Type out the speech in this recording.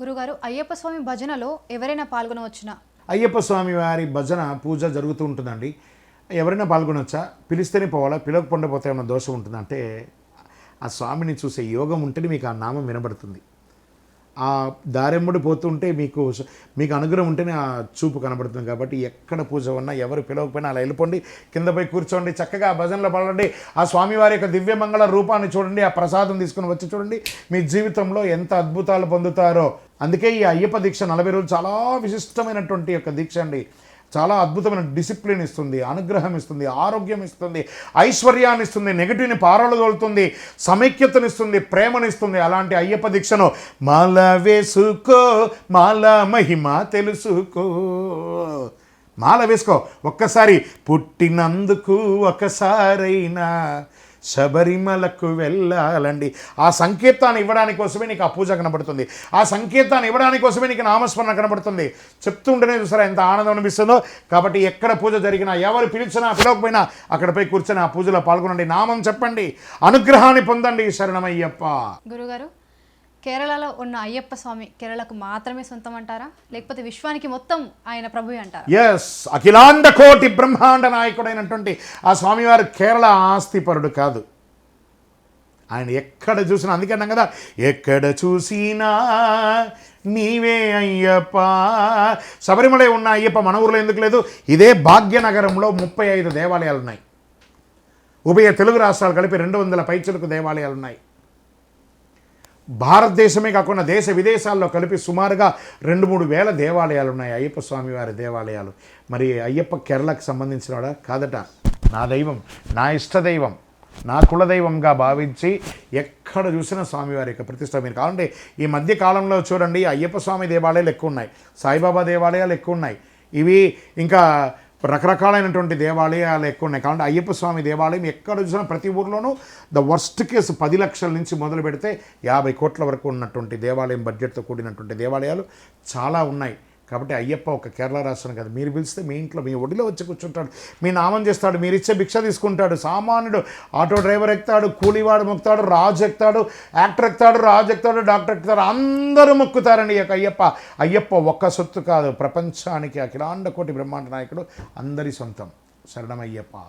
గురుగారు అయ్యప్ప స్వామి భజనలో ఎవరైనా పాల్గొనవచ్చునా? అయ్యప్ప స్వామి వారి భజన పూజ జరుగుతూ ఉంటుందండి. ఎవరైనా పాల్గొనొచ్చా? పిలిస్తేనే పోవాలా? పిలవకుండా పోతే ఏమైనా దోషం ఉంటుందంటే ఆ స్వామిని చూసే యోగం ఉంటేనే మీకు ఆ నామం వినబడుతుంది. ఆ దారెమ్మడి పోతుంటే మీకు మీకు అనుగ్రహం ఉంటేనే ఆ చూపు కనబడుతుంది కాబట్టి ఎక్కడ పూజ ఉన్నా ఎవరు పిలవకపోయినా అలా వెళ్ళిపోండి కింద పోయి కూర్చోండి చక్కగా ఆ భజనలో పాడండి ఆ స్వామివారి యొక్క దివ్యమంగళ రూపాన్ని చూడండి ఆ ప్రసాదం తీసుకుని వచ్చి చూడండి. మీ జీవితంలో ఎంత అద్భుతాలు పొందుతారో. అందుకే ఈ అయ్యప్ప దీక్ష నలభై రోజులు చాలా విశిష్టమైనటువంటి యొక్క దీక్ష అండి. చాలా అద్భుతమైన డిసిప్లిన్ ఇస్తుంది అనుగ్రహం ఇస్తుంది ఆరోగ్యం ఇస్తుంది ఐశ్వర్యాన్ని ఇస్తుంది నెగటివ్ని పారలదోలుతుంది సమైక్యతనిస్తుంది ప్రేమనిస్తుంది. అలాంటి అయ్యప్ప దీక్షను మాల వేసుకో మాల మహిమ తెలుసుకో. మాల వేసుకో. ఒక్కసారి పుట్టినందుకు ఒకసారైనా శబరిమలకు వెళ్ళాలండి. ఆ సంకేతాన్ని ఇవ్వడానికి కోసమే నీకు ఆ పూజ కనబడుతుంది. ఆ సంకేతాన్ని ఇవ్వడానికి కోసమే నీకు నామస్మరణ కనబడుతుంది. చెప్తుంటేనే చూసారా ఎంత ఆనందం అనిపిస్తుందో. కాబట్టి ఎక్కడ పూజ జరిగినా ఎవరు పిలిచినా పిలవకపోయినా అక్కడ పోయి కూర్చొని ఆ పూజలో పాల్గొనండి. నామం చెప్పండి. అనుగ్రహాన్ని పొందండి శరణమయ్యప్ప. గురుగారు కేరళలో ఉన్న అయ్యప్ప స్వామి కేరళకు మాత్రమే సొంతం అంటారా లేకపోతే విశ్వానికి మొత్తం ఆయన ప్రభు అంటారా? ఎస్ అఖిలాండ కోటి బ్రహ్మాండ నాయకుడైనటువంటి ఆ స్వామివారు కేరళ ఆస్తిపరుడు కాదు. ఆయన ఎక్కడ చూసినా అందుకే కదా ఎక్కడ చూసినా నీవే అయ్యప్ప. శబరిమలై ఉన్న అయ్యప్ప మన ఊర్లో ఎందుకు లేదు? ఇదే భాగ్యనగరంలో ముప్పై ఐదు దేవాలయాలు ఉన్నాయి ఉభయ తెలుగు రాష్ట్రాలు కలిపి రెండు వందల పైచులకు దేవాలయాలు ఉన్నాయి భారతదేశమే కాకుండా దేశ విదేశాల్లో కలిపి సుమారుగా రెండు మూడు వేల దేవాలయాలు ఉన్నాయి అయ్యప్ప స్వామి వారి దేవాలయాలు. మరి అయ్యప్ప కేరళకు సంబంధించినవాడా కాదట. నా దైవం నా ఇష్టదైవం నా కులదైవంగా భావించి ఎక్కడ చూసినా స్వామివారి యొక్క ప్రతిష్ట మీరు కావాలంటే ఈ మధ్య కాలంలో చూడండి అయ్యప్ప స్వామి దేవాలయాలు ఎక్కువ ఉన్నాయి. సాయిబాబా దేవాలయాలు ఎక్కువ ఉన్నాయి. ఇవి ఇంకా రకరకాలైనటువంటి దేవాలయాలు ఎక్కువ ఉన్నాయి. కాబట్టి అయ్యప్ప స్వామి దేవాలయం ఎక్కడ చూసినా ప్రతి ఊర్లోనూ ద వర్స్ట్ కేసు పది లక్షల నుంచి మొదలు పెడితే యాభై కోట్ల వరకు ఉన్నటువంటి దేవాలయం బడ్జెట్తో కూడినటువంటి దేవాలయాలు చాలా ఉన్నాయి. కాబట్టి అయ్యప్ప ఒక కేరళ రాష్ట్రం కదా. మీరు పిలిస్తే మీ ఇంట్లో మీ ఒడిలో వచ్చి కూర్చుంటాడు. మీ నామం చేస్తాడు మీరు ఇచ్చే భిక్ష తీసుకుంటాడు. సామాన్యుడు ఆటో డ్రైవర్ ఎక్కుతాడు కూలివాడు మొక్కుతాడు రాజు ఎక్కుతాడు యాక్టర్ ఎక్కుతాడు రాజు ఎక్కుతాడు డాక్టర్ ఎక్కుతాడు అందరూ మొక్కుతారండి ఈ యొక్క అయ్యప్ప. అయ్యప్ప ఒక్క సొత్తు కాదు. ప్రపంచానికి అఖిలాండ కోటి బ్రహ్మాండ నాయకుడు అందరి సొంతం. శరణమయ్యప్ప.